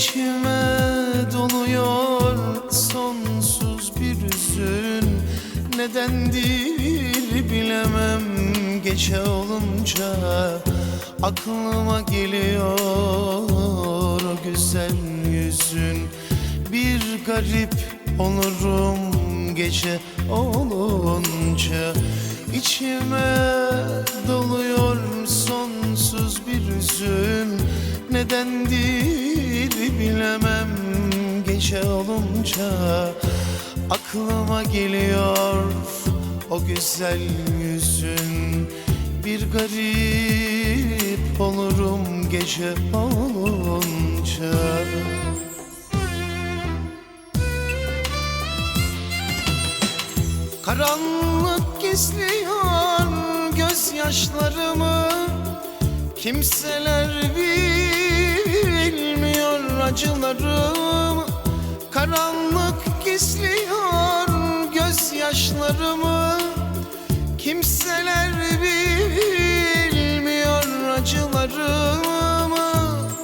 İçime doluyor sonsuz bir hüzün. Nedendir bilemem gece olunca Aklıma geliyor o güzel yüzün. Bir garip olurum gece olunca İçime doluyor hüzün Nedendir bilemem. Gece olunca Aklıma geliyor o güzel yüzün. Bir garip olurum gece olunca. Karanlık gizliyor gözyaşlarımı Kimseler bilmiyor acılarımı. Karanlık gizliyor gözyaşlarımı. Kimseler bilmiyor acılarımı.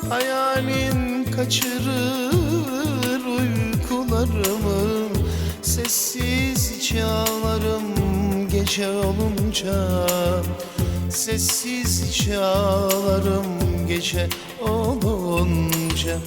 Hayalin kaçırır uykularımı. Sessiz içe ağlarım gece olunca Sessiz içe ağlarım gece olunca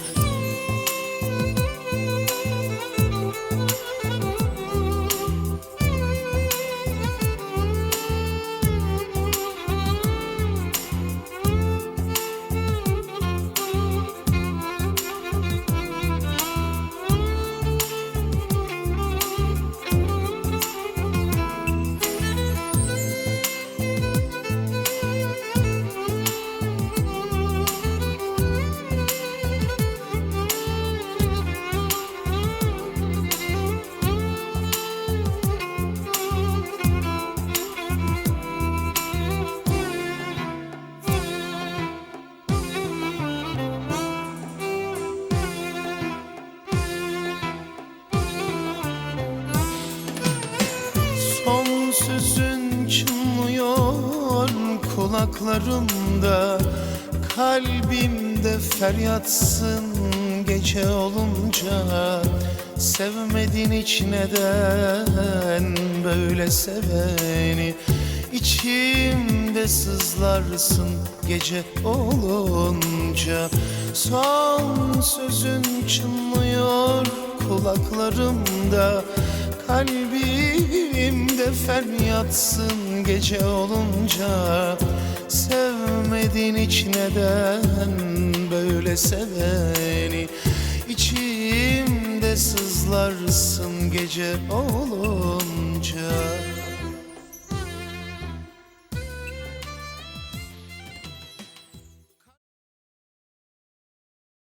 Sözün çınlıyor kulaklarımda. Kalbimde feryatsın gece olunca. Sevmedin hiç neden böyle seveni? İçimde sızlarsın gece olunca. Son sözün çınlıyor kulaklarımda Kalbimde feryatsın gece olunca. Sevmedin hiç neden böyle seveni? İçimde sızlarsın gece olunca